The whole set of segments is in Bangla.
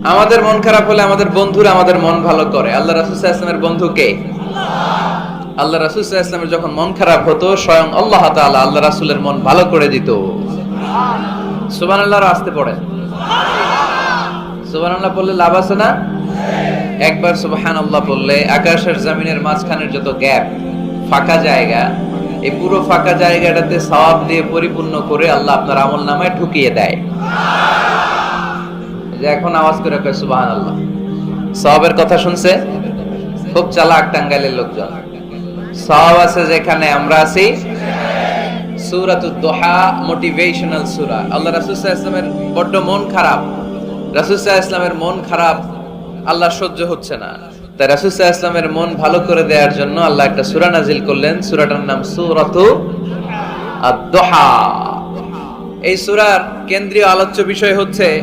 আমাদের মন খারাপ হলে আমাদের বন্ধুরা আমাদের মন ভালো করে। আল্লাহ রাসুল ইসলামের বন্ধু কে? আল্লাহ রাসুল ইসলামের যখন মন খারাপ হতো, স্বয়ং আল্লাহ আল্লাহ রাসুলের মন ভালো করে দিত। সুবান আল্লাহর আসতে পড়ে সুবান আল্লাহ বললে লাভ আছে না? একবার সুবহান আল্লাহ বললে, আকাশের জমিনের মাঝখানের যত গ্যাপ, ফাঁকা জায়গা, এই পুরো ফাঁকা জায়গাটাতে সওয়াব দিয়ে পরিপূর্ণ করে আল্লাহ আপনার আমল নামায় ঢুকিয়ে দেয়। যে এখন আওয়াজ করে কয় সুবহান আল্লাহ সওয়াবের কথা শুনছে? খুব চালাক টাঙ্গাইলের লোকজন। সওয়াব আছে যেখানে আমরা আছি। সূরাতুদ দোহা মোটিভেশনাল সূরা। আল্লাহ আলাইহি ওয়াসাল্লামের বড্ড মন খারাপ। আলাইহি ওয়াসাল্লামের মন খারাপ, আল্লাহ সহ্য হচ্ছে না। তাই সাল্লাল্লাহু আলাইহি মন ভালো করে দেওয়ার জন্য আল্লাহ একটা সুরা নাজিল করলেন। সুরাটার নাম সূরাতু আদ-দোহা। এই সূরার কেন্দ্রীয় আলোচ্য বিষয় হচ্ছে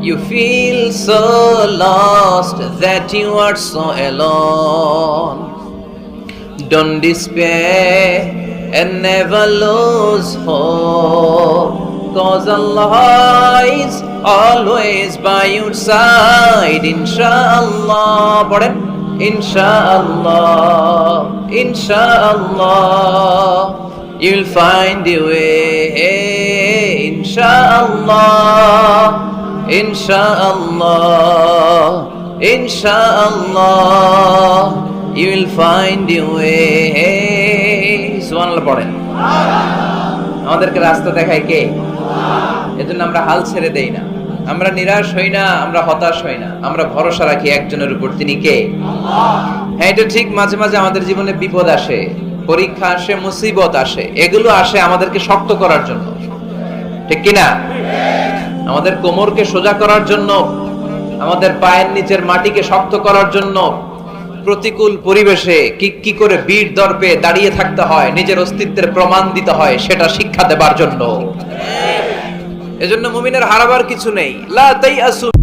You feel so lost that you are so alone. Don't despair and never lose hope. Cause Allah is always by your side, inshallah. Inshallah, Inshallah, you'll find your way, Inshallah. সুবহানাল্লাহ পড়েন। আমাদেরকে রাস্তা দেখায় কে? এজন্য আমরা হাল ছেড়ে দেই না। আমরা নিরাশ হই না, আমরা হতাশ হই না। আমরা ভরসা রাখি একজনের উপর, তিনি কে? হ্যাঁ এটা ঠিক, মাঝে মাঝে আমাদের জীবনে বিপদ আসে, পরীক্ষা আসে, মুসিবত আসে, এগুলো আসে আমাদেরকে শক্ত করার জন্য। ঠিক কিনা? আমাদের কোমরকে সোজা করার জন্য, আমাদের পায়ের নিচের মাটিকে শক্ত করার জন্য প্রতিকূল পরিবেশে কি কি করে বীর দর্পে দাঁড়িয়ে থাকতে হয়, নিজের অস্তিত্বের প্রমাণ দিতে হয়, সেটা শিক্ষা দেবার জন্য। এজন্য মুমিনের হারাবার কিছু নেই। লা তাইয়াসু